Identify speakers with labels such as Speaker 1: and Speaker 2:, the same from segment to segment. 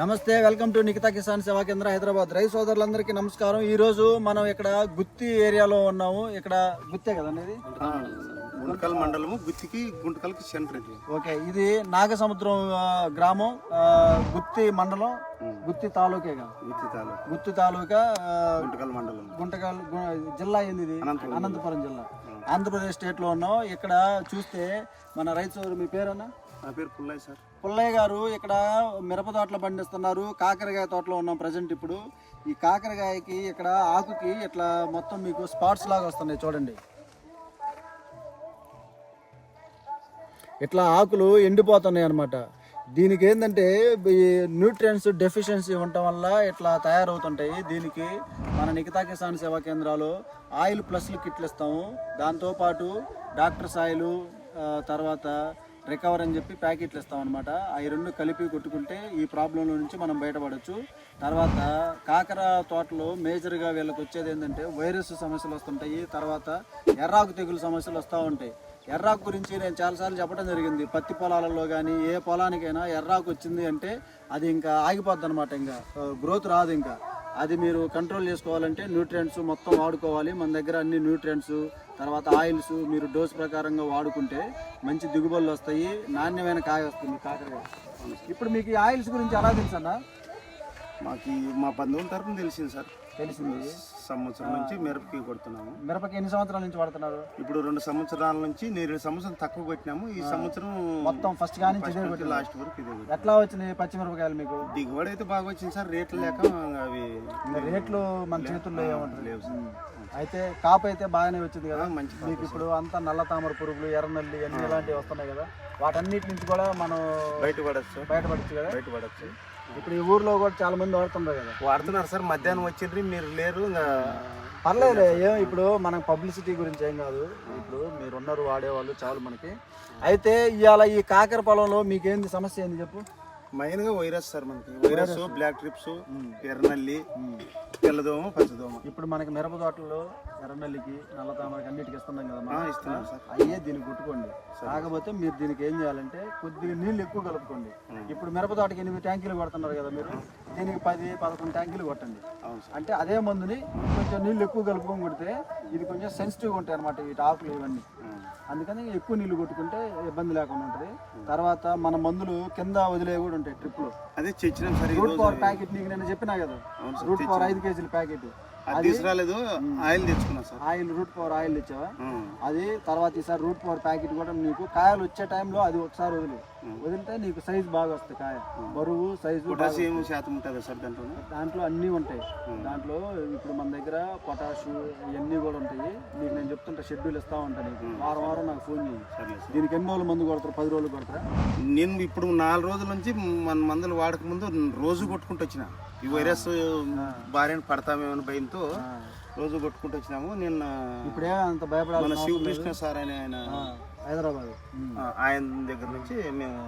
Speaker 1: నమస్తే welcome to Nikhita Kisan సేవా కేంద్ర హైదరాబాద్. రైతు సోదరులందరికీ నమస్కారం. ఈ రోజు మనం ఇక్కడ గుత్తి ఏరియాలో ఉన్నాము. ఇక్కడ గుత్తే కదండి ఇది?
Speaker 2: గుంటకల్ మండలము. గుత్తికి గుంటకల్కి సెంటర్ ఇది.
Speaker 1: ఓకే ఇది నాగసముద్రం గ్రామం గుత్తి మండలం గుత్తి తాలూకేగా
Speaker 2: గుత్తి తాలూకు.
Speaker 1: గుత్తి తాలూకా
Speaker 2: గుంటకల్ మండలం.
Speaker 1: గుంటకల్ జిల్లా ఏంది ఇది?
Speaker 2: అనంతపురం.
Speaker 1: జిల్లా. ఆంధ్రప్రదేశ్ స్టేట్లో ఉన్నాం. ఇక్కడ చూస్తే మన రైతు సోదరు మీ పేరన్నా?
Speaker 2: నా పేరు పుల్లయ్య సార్.
Speaker 1: పుల్లయ్య గారు ఇక్కడ మిరప తోటలు పండిస్తున్నారు కాకరకాయ తోటలో ఉన్నాం ప్రజెంట్ ఇప్పుడు. ఈ కాకరకాయకి ఇక్కడ ఆకుకి ఇట్లా మొత్తం మీకు స్పాట్స్ లాగా వస్తున్నాయి చూడండి. ఇట్లా ఆకులు ఎండిపోతున్నాయి అనమాట దీనికి ఏంటంటే ఈ డెఫిషియన్సీ ఉండటం వల్ల ఇట్లా తయారవుతుంటాయి. దీనికి మన నిఖితా కిసాన్ సేవా కేంద్రాలు ఆయిల్ ప్లస్లు కిట్లు ఇస్తాము. దాంతోపాటు డాక్టర్ సాయిలు తర్వాత రికవర్ అని చెప్పి ప్యాకెట్లు ఇస్తాం అనమాట అవి రెండు కలిపి కొట్టుకుంటే ఈ ప్రాబ్లంలో నుంచి మనం బయటపడవచ్చు తర్వాత కాకర తోటలో మేజర్గా వీళ్ళకి వచ్చేది ఏంటంటే వైరస్ సమస్యలు వస్తుంటాయి. తర్వాత ఎర్రాకు తెగులు సమస్యలు వస్తూ ఉంటాయి. ఎర్రాకు గురించి నేను చాలాసార్లు చెప్పడం జరిగింది. పత్తి పొలాలలో కానీ ఏ పొలానికైనా ఎర్రాకు వచ్చింది అంటే అది ఇంకా ఆగిపోద్ది అనమాట ఇంకా గ్రోత్ రాదు ఇంకా. అది మీరు కంట్రోల్ చేసుకోవాలంటే న్యూట్రియంట్స్ మొత్తం వాడుకోవాలి. మన దగ్గర అన్ని న్యూట్రియంట్స్ తర్వాత ఆయిల్స్ మీరు డోస్ ప్రకారంగా వాడుకుంటే మంచి దిగుబడులు వస్తాయి. నాణ్యమైన కాయ వస్తుంది కాకరకాయ. ఇప్పుడు మీకు ఈ ఆయిల్స్ గురించి ఎలా తెలుసు అన్న?
Speaker 2: మాకు ఈ మా బంధువుల తరపున తెలిసింది సార్.
Speaker 1: తెలిసింది.
Speaker 2: సంవత్సరం నుంచి మిరపకి కొడుతున్నాము.
Speaker 1: మిరపకి ఎన్ని సంవత్సరాల నుంచి వాడుతున్నారు?
Speaker 2: ఇప్పుడు రెండు సంవత్సరాల నుంచి నేను సంవత్సరం తక్కువ కొట్టినాము. ఈ సంవత్సరం
Speaker 1: మొత్తం ఫస్ట్ కానీ
Speaker 2: లాస్ట్ వరకు ఇదే.
Speaker 1: ఎట్లా వచ్చినాయి పచ్చిమిరపకాయలు మీకు?
Speaker 2: దిగుబడి అయితే బాగా వచ్చింది సార్. రేట్లు లేక అవి
Speaker 1: రేట్లు మన చేతుల్లో
Speaker 2: సార్.
Speaker 1: అయితే కాపు అయితే బాగానే వచ్చింది కదా?
Speaker 2: మంచి
Speaker 1: మీకు ఇప్పుడు అంతా నల్ల తామర పురుగులు ఎర్రనల్లి అన్ని ఇలాంటివి వస్తున్నాయి కదా? వాటన్నిటి నుంచి కూడా మనం
Speaker 2: బయట పడచ్చు సార్.
Speaker 1: బయటపడచ్చు కదా?
Speaker 2: బయట పడచ్చు
Speaker 1: ఇప్పుడు ఈ ఊర్లో కూడా చాలా మంది వాడుతున్నారు కదా.
Speaker 2: వాడుతున్నారు సార్ మధ్యాహ్నం వచ్చిండ్రి మీరు లేరు ఇంకా
Speaker 1: పర్లేదు ఏం ఇప్పుడు మన పబ్లిసిటీ గురించి ఏం కాదు. ఇప్పుడు మీరు ఉన్నారు వాడేవాళ్ళు చాలు మనకి. అయితే ఇవాళ ఈ కాకర పొలంలో మీకేంది సమస్య ఏంది చెప్పు?
Speaker 2: మెయిన్గా వైరస్ సార్ మనకి. వైరస్ బ్లాక్ ట్రిప్స్ ఎర్రనల్లి తెల్లదోమ పచ్చదోమ.
Speaker 1: ఇప్పుడు మనకి మిరప తోటల్లో ఎర్రనల్లికి నల్ల తామరకి అన్నిటికి ఇస్తున్నాం కదా
Speaker 2: ఇస్తున్నాం సార్.
Speaker 1: అయ్యే దీనికి కొట్టుకోండి. కాకపోతే మీరు దీనికి ఏం చేయాలంటే కొద్దిగా నీళ్ళు ఎక్కువ కలుపుకోండి. ఇప్పుడు మిరప తోటకి ఎనిమిది ట్యాంకీలు కొడుతున్నారు కదా మీరు. దీనికి పది పదకొండు ట్యాంకీలు కొట్టండి. అంటే అదే మందుని కొంచెం నీళ్ళు ఎక్కువ కలుపుకొని కొడితే ఇది కొంచెం సెన్సిటివ్గా ఉంటాయి అనమాట ఈ ఆకులు ఇవన్నీ. అందుకని ఎక్కువ నీళ్ళు కొట్టుకుంటే ఇబ్బంది లేకుండా ఉంటుంది. తర్వాత మన మందులు కింద వదిలే కూడా ఉంటాయి ట్రిప్లు
Speaker 2: అదే ఈ
Speaker 1: రూట్ పవర్ ప్యాకెట్ నీకు నేను చెప్పినా కదా? రూట్ పవర్ ఐదు కేజీల ప్యాకెట్.
Speaker 2: అది తీసుకురాలేదు. ఆయిల్ తెచ్చుకున్నాం sir.
Speaker 1: Oil root power oil ఇచ్చావా
Speaker 2: ఉం.
Speaker 1: అది తర్వాత ఈసారి రూట్ పవర్ ప్యాకెట్ కూడా నీకు కాయలు వచ్చే టైంలో అది ఒకసారి వదిలి. వదిలితే నీకు సైజ్ బాగా వస్తుంది కాయ. బరువు సైజు
Speaker 2: పొటాషియం శాతం ఉంటుందా సార్ దాంట్లో?
Speaker 1: దాంట్లో అన్నీ ఉంటాయి. దాంట్లో ఇప్పుడు మన దగ్గర పొటాష్ ఇవన్నీ కూడా ఉంటాయి. నీకు నేను చెప్తుంటా షెడ్యూల్ ఇస్తా ఉంటాను నీకు. వారం వారం నాకు ఫోన్ చేయి.
Speaker 2: సరే సార్.
Speaker 1: దీనికి ఎన్ని రోజులు మందు కొడతారు? పది రోజులు కొడతారా?
Speaker 2: నేను ఇప్పుడు నాలుగు రోజుల నుంచి మన మందులు వాడక ముందు రోజు కొట్టుకుంటూ వచ్చిన. ఈ వైరస్ భార్యను పడతామేమో భయంతో రోజు కొట్టుకుంటూ వచ్చినాము. నిన్న
Speaker 1: ఇప్పుడే అంత
Speaker 2: మన
Speaker 1: అవసరం లేదు.
Speaker 2: శివకృష్ణ సార్ అనే ఆయన
Speaker 1: హైదరాబాద్.
Speaker 2: ఆయన దగ్గర నుంచి మేము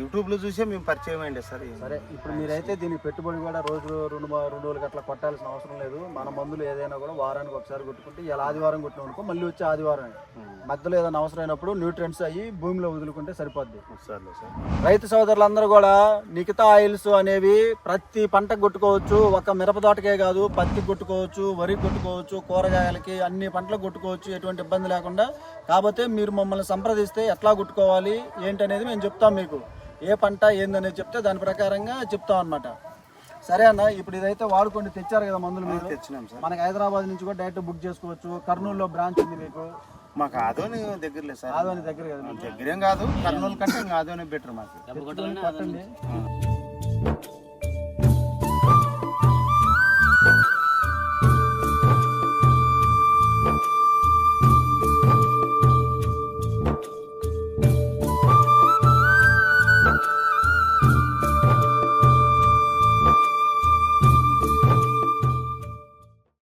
Speaker 2: యూట్యూబ్లో చూసే మేము పరిచయం అయ్యండి సార్.
Speaker 1: సరే ఇప్పుడు మీరైతే దీనికి పెట్టుబడి కూడా రోజు రెండు రెండు రోజులకి అట్లా కొట్టాల్సిన అవసరం లేదు. మన మందులు ఏదైనా కూడా వారానికి ఒకసారి కొట్టుకుంటే ఇలా ఆదివారం కొట్టిన అనుకో మళ్ళీ వచ్చే ఆదివారం మధ్యలో ఏదైనా అవసరమైనప్పుడు న్యూట్రియంట్స్ అయ్యి భూమిలో వదులుకుంటే సరిపోద్ది. రైతు సోదరులందరూ కూడా నిఖితా ఆయిల్స్ అనేవి ప్రతి పంటకు కొట్టుకోవచ్చు. ఒక మిరప తోటకే కాదు పత్తికి కొట్టుకోవచ్చు వరికి కొట్టుకోవచ్చు కూరగాయలకి అన్ని పంటలకు కొట్టుకోవచ్చు. ఎటువంటి ఇబ్బంది లేకుండా కాకపోతే మీరు మమ్మల్ని సంప్రదిస్తే ఎట్లా కొట్టుకోవాలి ఏంటనేది మేము చెప్తాం మీకు. ఏ పంట ఏందనేది చెప్తే దాని ప్రకారంగా చెప్తాం అన్నమాట. సరే అన్న ఇప్పుడు ఇదైతే వాడుకోండి తెచ్చారు కదా మందులు మీరు?
Speaker 2: తెచ్చినాం సార్.
Speaker 1: మనకి హైదరాబాద్ నుంచి కూడా డైరెక్ట్ బుక్ చేసుకోవచ్చు. కర్నూలులో బ్రాంచ్ ఉంది మీకు.
Speaker 2: మాకు ఆదోని దగ్గర లేదు సార్.
Speaker 1: ఆదోని దగ్గర కదా మీకు.
Speaker 2: దగ్గరేం కాదు. కర్నూలు కంటే ఇంకా ఆదోని బెటర్ మాకు.